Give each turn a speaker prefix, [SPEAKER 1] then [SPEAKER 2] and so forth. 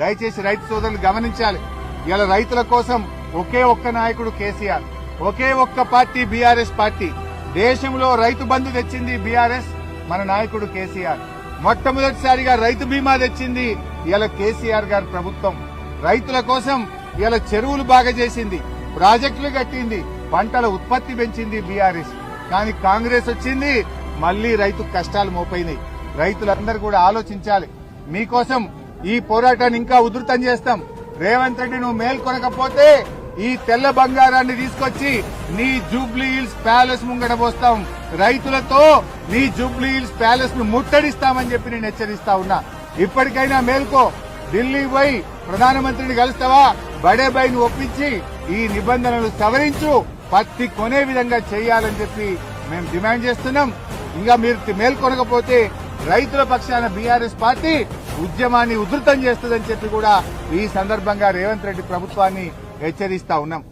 [SPEAKER 1] దయచేసి రైతు సోదరులు గమనించాలి. ఇలా రైతుల కోసం ఒకే ఒక్క నాయకుడు కేసీఆర్ ఒకే ఒక్క పార్టీ బీఆర్ఎస్ పార్టీ. దేశంలో రైతు బంధు తెచ్చింది బీఆర్ఎస్ మన నాయకుడు కేసీఆర్. మొట్టమొదటిసారిగా రైతు బీమా తెచ్చింది ఇలా కేసీఆర్ గారి ప్రభుత్వం. రైతుల కోసం ఇలా చెరువులు బాగా చేసింది ప్రాజెక్టులు కట్టింది పంటల ఉత్పత్తి పెంచింది బీఆర్ఎస్. కానీ కాంగ్రెస్ వచ్చింది మళ్ళీ రైతు కష్టాలు మోపైనాయి. రైతులందరూ కూడా ఆలోచించాలి మీకోసం ఈ పోరాటాన్ని ఇంకా ఉధృతం చేస్తాం. రేవంత్ రెడ్డి నువ్వు మేల్కొనకపోతే ఈ తెల్ల బంగారాన్ని తీసుకొచ్చి నీ జూబ్లీ హిల్స్ ప్యాలెస్ ముంగడ పోస్తాం. రైతులతో నీ జూబ్లీ హిల్స్ ప్యాలెస్ను ముట్టడిస్తామని చెప్పి నేను హెచ్చరిస్తా ఉన్నా. ఇప్పటికైనా మేల్కో. ఢిల్లీ పోయి ప్రధానమంత్రిని కలుస్తావా? బడేబాయిని ఒప్పించి ఈ నిబంధనలు సవరించు. పత్తి కొనే విధంగా చేయాలని చెప్పి మేము డిమాండ్ చేస్తున్నాం. ఇంకా మీరు మేల్కొనకపోతే రైతుల పక్షాన బీఆర్ఎస్ పార్టీ ఉద్యమాన్ని ఉధృతం చేస్తుందని చెప్పి కూడా ఈ సందర్భంగా రేవంత్ రెడ్డి ప్రభుత్వాన్ని హెచ్చరిస్తా ఉన్నాం.